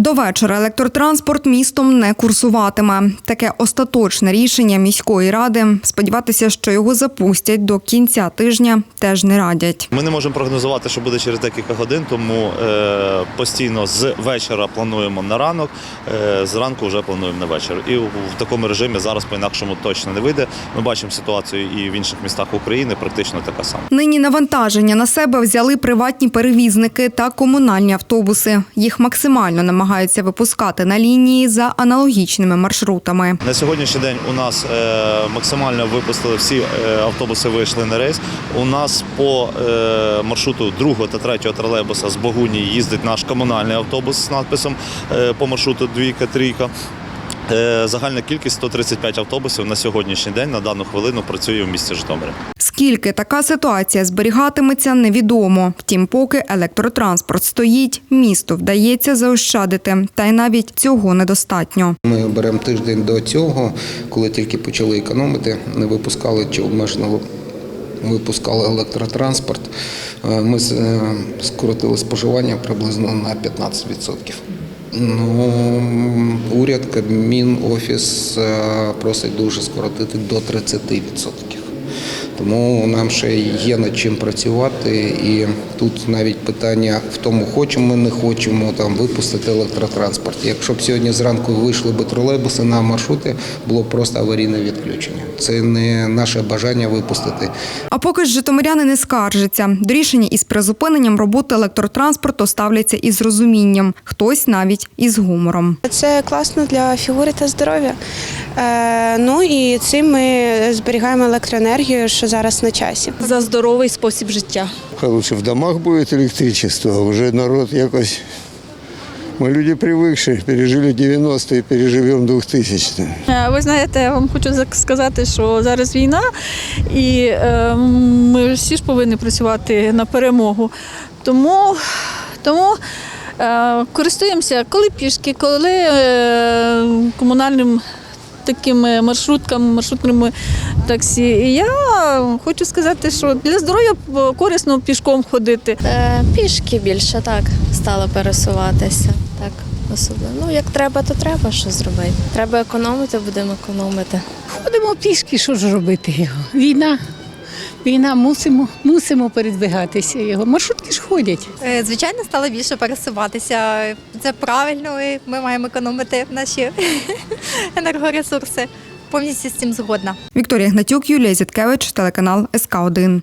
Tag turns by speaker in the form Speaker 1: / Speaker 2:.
Speaker 1: До вечора електротранспорт містом не курсуватиме. Таке остаточне рішення міської ради. Сподіватися, що його запустять до кінця тижня, теж не радять.
Speaker 2: Ми не можемо прогнозувати, що буде через декілька годин, тому е, постійно з вечора плануємо на ранок, е, зранку вже плануємо на вечір. І в, в такому режимі зараз по-інакшому точно не вийде. Ми бачимо ситуацію і в інших містах України практично така сама.
Speaker 1: Нині навантаження на себе взяли приватні перевізники та комунальні автобуси. Їх максимально намагаються випускати на лінії за аналогічними маршрутами.
Speaker 2: На сьогоднішній день у нас е, максимально випустили всі е, автобуси, вийшли на рейс. У нас по е, маршруту другого та третього тролейбуса з Богуні їздить наш комунальний автобус з надписом по маршруту двійка, трійка. Загальна кількість 135 автобусів на сьогоднішній день на дану хвилину працює в місті Житомирі.
Speaker 1: Скільки така ситуація зберігатиметься, невідомо. Втім, поки електротранспорт стоїть, місту вдається заощадити, та й навіть цього недостатньо.
Speaker 3: Ми беремо тиждень до цього, коли тільки почали економити, не випускали чи обмежено випускали електротранспорт. Е, Ми е, скоротили споживання приблизно на 15%. Ну, уряд, Кабмін, офіс е, просить дуже скоротити до 30%. Тому нам ще є над чим працювати, і тут навіть питання в тому, хочемо ми не хочемо там випустити електротранспорт. Якщо б сьогодні зранку вийшли б тролейбуси на маршрути, було б просто аварійне відключення. Це не наше бажання випустити.
Speaker 1: А поки ж житомиряни не скаржаться. До рішення із призупиненням роботи електротранспорту ставляться із розумінням, хтось навіть із гумором.
Speaker 4: Це класно для фігури та здоров'я. Е, ну і цим ми зберігаємо електроенергію, що зараз на часі.
Speaker 5: за здоровий спосіб життя.
Speaker 6: Хай лучше в домах будет электричество, а уже народ якось. Мы люди привыкшие, пережили 90-е, переживем 2000-е.
Speaker 5: Е, Ви знаєте, я вам хочу зак- сказати, що зараз війна, і е, ми всі ж повинні працювати на перемогу. Тому, тому е, користуємося коли пішки, коли е, комунальним таким е, маршрутками, маршрутними таксі. І я хочу сказати, що для здоров'я корисно пішком ходити.
Speaker 7: Е, Пішки більше так стало пересуватися. Так, особливо. Ну, як треба, то треба що зробити. Треба економити, будемо економити.
Speaker 8: Ходимо пішки, що ж робити його? Війна. Війна мусимо, мусимо передвигатися його. Маршрутки ж ходять.
Speaker 9: Е, Звичайно, стало більше пересуватися. Це правильно, і ми маємо економити наші енергоресурси. Повністю з цим згодна.
Speaker 1: Вікторія Гнатюк, Юлія Зіткевич, телеканал СК 1